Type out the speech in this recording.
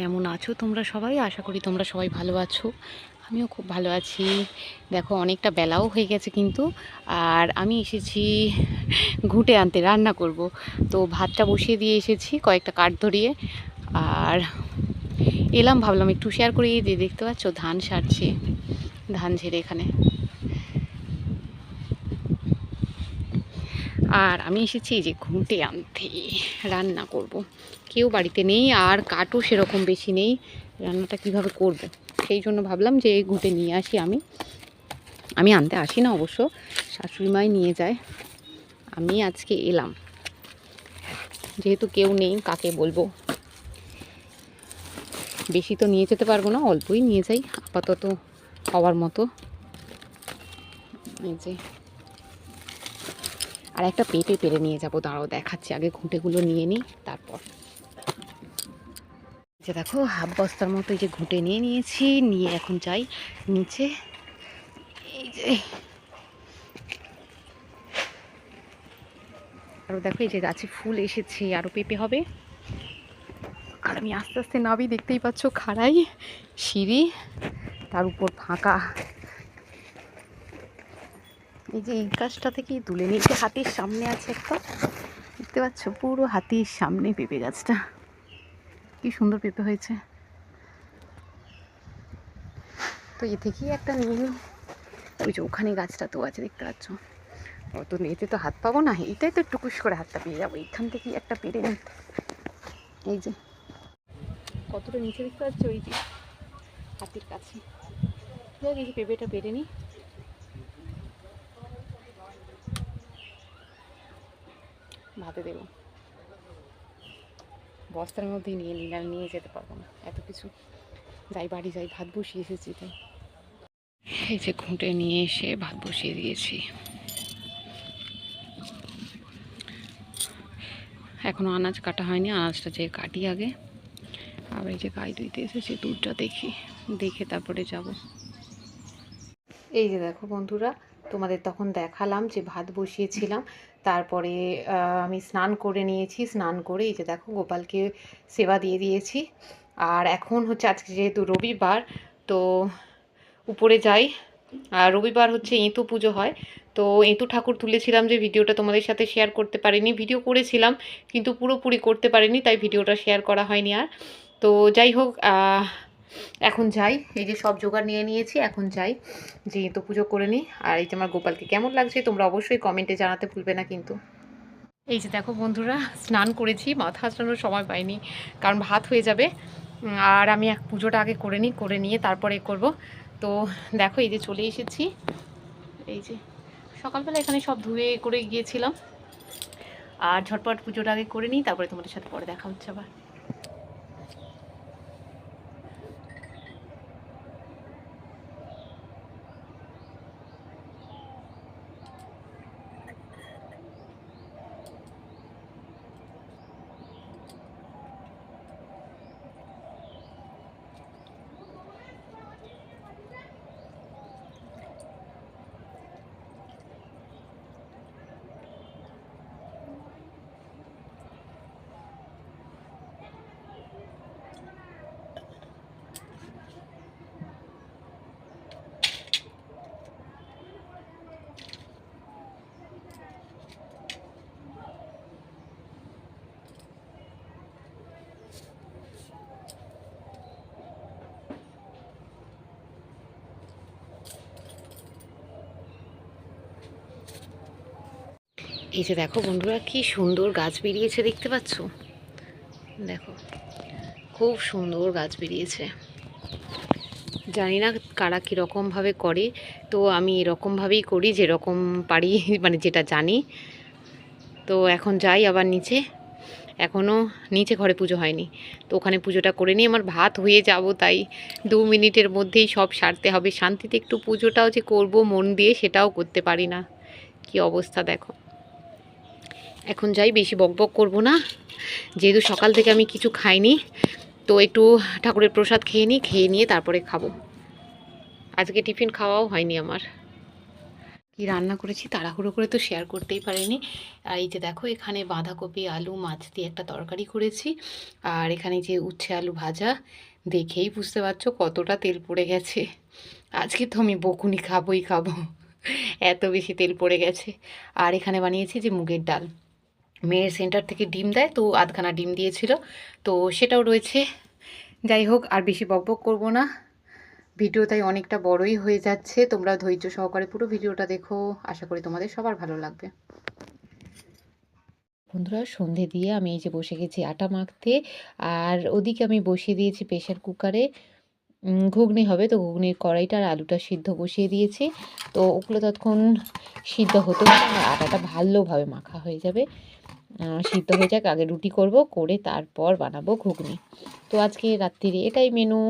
কেমন আছো তোমরা সবাই? আশা করি তোমরা সবাই ভালো আছো। আমিও খুব ভালো আছি। দেখো, অনেকটা বেলাও হয়ে গেছে কিন্তু। আর আমি এসেছি ঘুঁটে আনতে, রান্না করব। তো ভাতটা বসিয়ে দিয়ে এসেছি কয়েকটা কাঠ ধরিয়ে। আর এলাম, ভাবলাম একটু শেয়ার করে। দিয়ে দেখতে পাচ্ছ, ধান সারছে। ধান ঝেড়ে এখানে। আর আমি এসেছি যে ঘুঁটে আনতে, রান্না করব। কেউ বাড়িতে নেই, আর কাঠও সেরকম বেশি নেই, রান্নাটা কীভাবে করব। সেই জন্য ভাবলাম যে এই ঘুঁটে নিয়ে আসি আমি। আমি আনতে আসি না অবশ্য শাশুড়ি মাই নিয়ে যায়। আমি আজকে এলাম। যেহেতু কেউ নেই, কাকে বলব? বেশি তো নিয়ে যেতে পারব না, অল্পই নিয়ে যাই, আপাতত হওয়ার মতো। এই যে আর একটা পেঁপে পেরে নিয়ে যাব। দাঁড়াও, দেখাচ্ছি। আগে ঘুঁটেগুলো নিয়ে নিই, তারপর। যে দেখো, হাফ বস্তার মতো এই যে ঘুঁটে নিয়ে নিয়েছি। নিয়ে এখন চাই নিচে। এই যে। আরও দেখো, এই যে গাছে ফুল এসেছে আরও পেঁপে হবে। আর আমি আস্তে আস্তে নাবি দেখতেই পাচ্ছ, খাড়াই সিঁড়ি, তার উপর ফাঁকা। এই যে এই গাছটা থেকে তুলে নিয়েছে হাতির সামনে আছে একটা। দেখতে পাচ্ছ? পুরো হাতির সামনে পেঁপে গাছটা। কি সুন্দর পেঁপে হয়েছে। তো এ থেকেই একটা নিয়ে নিই। ওই যে ওখানে গাছটা তো আছে, দেখতে পাচ্ছ? অত এতে তো হাত পাবো না। এটাই তো টুকুস করে হাতটা পেয়ে যাব। এইখান থেকেই একটা পেরে নিই। এই যে। কতটা নিচে দেখতে পাচ্ছ? ওই যে হাতির কাছে। দেখ এই যে পেঁপেটা পেরে নিই। ভাতে দেবো। বস্তার মধ্যেই নিয়ে নিলাম নিয়ে যেতে পারব না, এত কিছু। যাই বাড়ি যাই, ভাত বসিয়ে এসেছি তাই। এই যে ঘুঁটে নিয়ে এসে ভাত বসিয়ে দিয়েছি। এখনও আনাজ কাটা হয়নি, আনাজটা যে কাটি আগে। আবার এই যে গাই দুইতে এসেছি, দুধটা দেখি, দেখে তারপরে যাব। এই যে দেখো বন্ধুরা তোমাদের তখন দেখালাম যে ভাত বসিয়েছিলাম। তারপরে আমি স্নান করে নিয়েছি। স্নান করে এই যে দেখো গোপালকে সেবা দিয়ে দিয়েছি। আর এখন হচ্ছে আজকে যেহেতু রবিবার, তো উপরে যাই। আর রবিবার হচ্ছে এঁতো পুজো হয়। তো এঁতো ঠাকুর তুলেছিলাম যে ভিডিওটা তোমাদের সাথে শেয়ার করতে পারিনি। ভিডিও করেছিলাম, কিন্তু পুরোপুরি করতে পারিনি, তাই ভিডিওটা শেয়ার করা হয়নি আর। তো যাই হোক এখন যাই, এই যে সব জোগাড় নিয়ে নিয়েছি, এখন যাই। যে এঁতো পুজো করে নিই। আর এই যে আমার গোপালকে কেমন লাগছে, তোমরা অবশ্যই কমেন্টে জানাতে ভুলবে না কিন্তু। এই যে দেখো বন্ধুরা, স্নান করেছি, মাথা আসানোর সময় পাইনি, কারণ ভাত হয়ে যাবে। আর আমি এক পুজোটা আগে করে নিই, করে নিয়ে তারপরে করব। তো দেখো, এই যে চলে এসেছি। এই যে সকালবেলা এখানে সব ধুয়ে করে গিয়েছিলাম। আর ঝটপট পুজোটা আগে করে নিই, তারপরে তোমাদের সাথে পরে দেখা হচ্ছে আবার। এই যে দেখো বন্ধুরা, কি সুন্দর গাছ বেরিয়েছে, দেখতে পাচ্ছ? দেখো, খুব সুন্দর গাছ বেরিয়েছে। জানি না কারা কীরকমভাবে করে, তো আমি এরকমভাবেই করি, যেরকম পারি মানে যেটা জানি। তো এখন যাই আবার নিচে। এখনও নিচে ঘরে পুজো হয়নি। তো ওখানে পুজোটা করে নিয়ে আমার ভাত হয়ে যাব, তাই দু মিনিটের মধ্যেই সব সারতে হবে। শান্তিতে একটু পুজোটাও যে করব মন দিয়ে, সেটাও করতে পারি না। কি অবস্থা দেখো। এখন যাই, বেশি বকবক করব না। যেহেতু সকাল থেকে আমি কিছু খাইনি, তো একটু ঠাকুরের প্রসাদ খেয়ে নিই, খেয়ে নিয়ে তারপরে খাব। আজকে টিফিন খাওয়াও হয়নি আমার। কি রান্না করেছি তাড়াহুড়ো করে তো শেয়ার করতেই পারিনি। আর এই যে দেখো, এখানে বাঁধাকপি, আলু, মাছ দিয়ে একটা তরকারি করেছি। আর এখানে যে উচ্ছে আলু ভাজা, দেখেই বুঝতে পারছ কতটা তেল পড়ে গেছে। আজকে তো আমি বকুনি খাবোই খাব। এত বেশি তেল পড়ে গেছে। আর এখানে বানিয়েছি যে মুগের ডাল। মেয়ের সেন্টার থেকে ডিম দেয়, তো আধখানা ডিম দিয়েছিল। তো সেটাও রয়েছে। যাই হোক, আর বেশি বকবক করব না। ভিডিও তাই অনেকটা বড়ই হয়ে যাচ্ছে। তোমরা ধৈর্য সহকারে পুরো ভিডিওটা দেখো। আশা করি তোমাদের সবার ভালো লাগবে। বন্ধুরা, সন্ধে দিয়ে আমি এই যে বসে গেছি আটা মাখতে, আর ওদিকে আমি বসিয়ে দিয়েছি প্রেশার কুকারে। ঘুগনি হবে। তো ঘুগনির কড়াইটা আর আলুটা সিদ্ধ বসিয়ে দিয়েছি। তো ওগুলো ততক্ষণ সিদ্ধ হতে হবে আটাটা ভালোভাবে মাখা হয়ে যাবে। সিদ্ধ হয়ে যাক, আগে রুটি করব, করে তারপর বানাবো ঘুগনি। তো আজকে রাত্রিরে এটাই মেনু